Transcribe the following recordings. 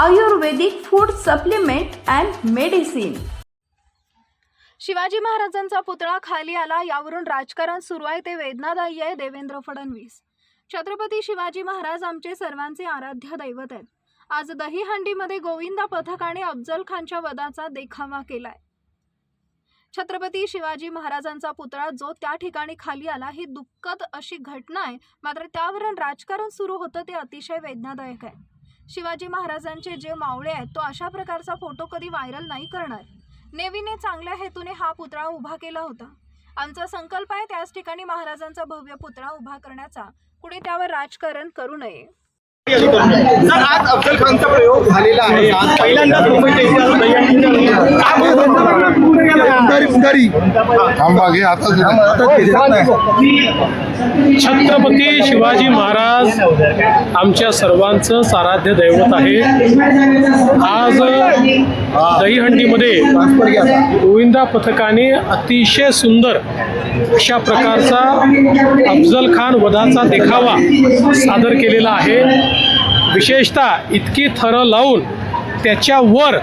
Ayurvedic food supplement and medicine. Shivaji महाराजांचा पुतळा खाली आला यावरून राजकारण सुरू आहे ते वेदनादायी आहे देवेंद्र फडणवीस. छत्रपती शिवाजी महाराज आमचे सर्वांचे आराध्य दैवत आहेत. आज दहीहंडीमध्ये गोविंदा पथकाने अफजल खानच्या वधाचा देखावा केलाय. छत्रपती शिवाजी महाराजांचा पुतळा जो त्या ठिकाणी खाली आला ही दुःखद अशी घटना आहे. मात्र त्यावरून राजकारण सुरू होतं ते अतिशय वेदनादायक आहे. शिवाजी महाराजांचे जे मावळे आहेत तो अशा प्रकारचा फोटो कधी व्हायरल नाही करणार. नेव्हीने चांगल्या हेतूने हा पुतळा उभा केला होता. आमचा संकल्प आहे त्याच ठिकाणी महाराजांचा भव्य पुतळा उभा करण्याचा. कुणी त्यावर राजकारण करू नये. सर आज अफजल खानचा प्रयोग झालेला आहे. आज पहिल्यांदाच काय? थांबा घे छत्रपती शिवाजी महाराज आमच्या सर्वांचं आराध्य दैवत आहे. आज दहीहंडीमध्ये गोविंदा पथकाने अतिशय सुंदर अशा प्रकारचा अफजल खान वधाचा देखावा सादर केलेला आहे. विशेषतः इतकी थरं लावून त्याच्यावर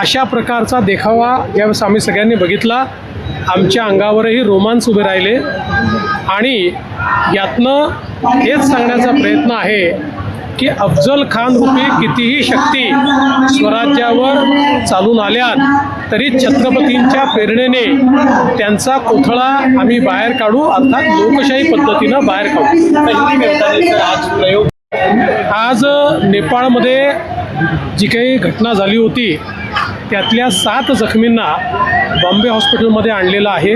अशा प्रकारचा देखावा यावेळेस आम्ही सगळ्यांनी बघितला आमच्या अंगावरही रोमांच उभे राहिले. आणि यातनं हेच सांगण्याचा प्रयत्न आहे की अफजल खान रूपी कितीही शक्ती स्वराज्यावर चालून आल्यात तरी छत्रपतींच्या प्रेरणेने त्यांचा कोथळा आम्ही बाहेर काढू अर्थात लोकशाही पद्धतीनं बाहेर काढू. आज प्रयोग आज नेपाळमध्ये जी काही घटना झाली होती त्यातल्या सात जखमींना बॉम्बे हॉस्पिटलमध्ये आणलेलं आहे.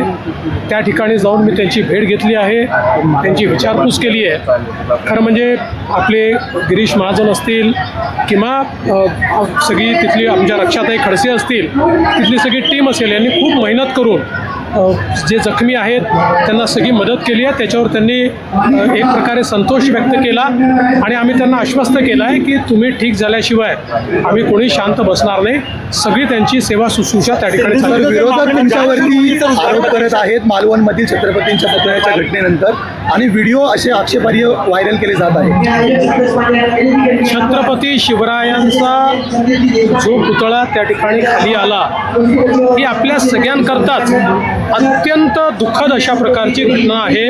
त्या ठिकाणी जाऊन मी त्यांची भेट घेतली आहे. त्यांची विचारपूस केली आहे. खरं म्हणजे आपले गिरीश महाजन असतील किंवा सगळी तिथली आमच्या रक्षाताई खडसे असतील तिथली सगळी टीम असेल यांनी खूप मेहनत करून जे जखमी आहेत त्यांना सगळी मदत केली आहे. त्याच्यावर त्यांनी एक प्रकारे संतोष व्यक्त केला आणि आम्ही त्यांना आश्वस्त केलं आहे की तुम्ही ठीक झाल्याशिवाय आम्ही कोणी शांत बसणार नाही. सगळी त्यांची सेवा शुश्रूषा त्या ठिकाणी. विरोधक तुमच्यावरती आरोप करत आहेत मालवणमधील छत्रपतींच्या पुतळ्याच्या घटनेनंतर आणि व्हिडिओ असे आक्षेपार्ह व्हायरल केले जात आहेत छत्रपती शिवरायांचा जो पुतळा त्या ठिकाणी खाली आला ही आपल्या सगळ्यांकरताच अत्यंत दुःखद अशा प्रकारची घटना आहे.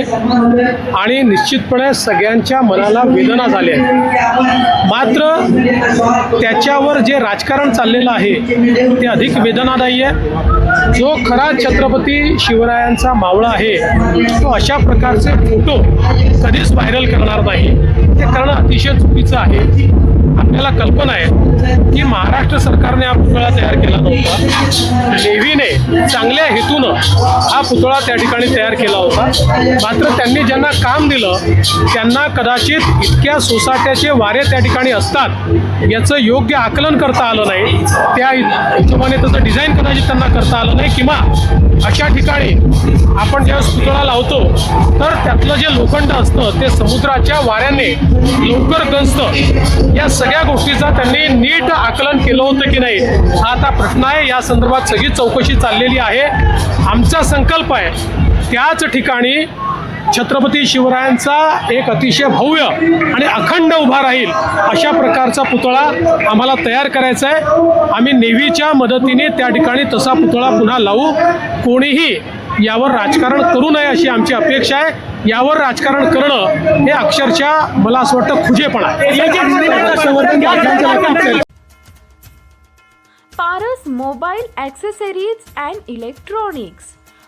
आणि निश्चितपणे सगळ्यांच्या मनाला वेदना झाल्या आहेत मात्र त्याच्यावर जे राजकारण चाललेलं आहे ते अधिक वेदनादायी आहे. जो खरा छत्रपती शिवरायांचा मावळा आहे तो अशा प्रकारचे फोटो कधीच व्हायरल करणार नाही. ते करणं अतिशय चुकीचं आहे. आपल्याला कल्पना आहे की महाराष्ट्र सरकारने हा पुतळा तयार केला नव्हता. नेव्हीने चांगल्या हेतूनं हा पुतळा त्या ठिकाणी तयार केला होता. मात्र त्यांनी ज्यांना काम दिलं त्यांना कदाचित इतक्या सोसाट्याचे वारे त्या ठिकाणी असतात याचं योग्य आकलन करता आलं नाही. त्या हिशोबाने त्याचं डिझाईन कदाचित त्यांना करता आलं नाही किंवा अशा ठिकाणी आपण ज्यावेळेस पुतळा लावतो तर त्यातलं जे लोखंड असतं ते समुद्राच्या वाऱ्याने लवकर गंजतं. या सगळ्या गोष्टीचा त्यांनी नीट आकलन केलं होतं की नाही? हा आता प्रश्न आहे. या संदर्भात सगळी चौकशी चाललेली आहे. आमचं संकल्प आहे त्याच ठिकाणी छत्रपती शिवरायांचा एक अतिशय भव्य आणि अखंड उभा राहील अशा प्रकारचा पुतळा आम्हाला तयार करायचा आहे. आम्ही नेव्हीच्या मदतीने त्या ठिकाणी तसा पुतळा पुन्हा लावू. कोणीही यावर राजकारण करू नये अशी आमची अपेक्षा आहे. यावर राजकारण करणं हे अक्षरशः मला असं वाटतं खुजेपणा आहे. Paras mobile accessories and electronics.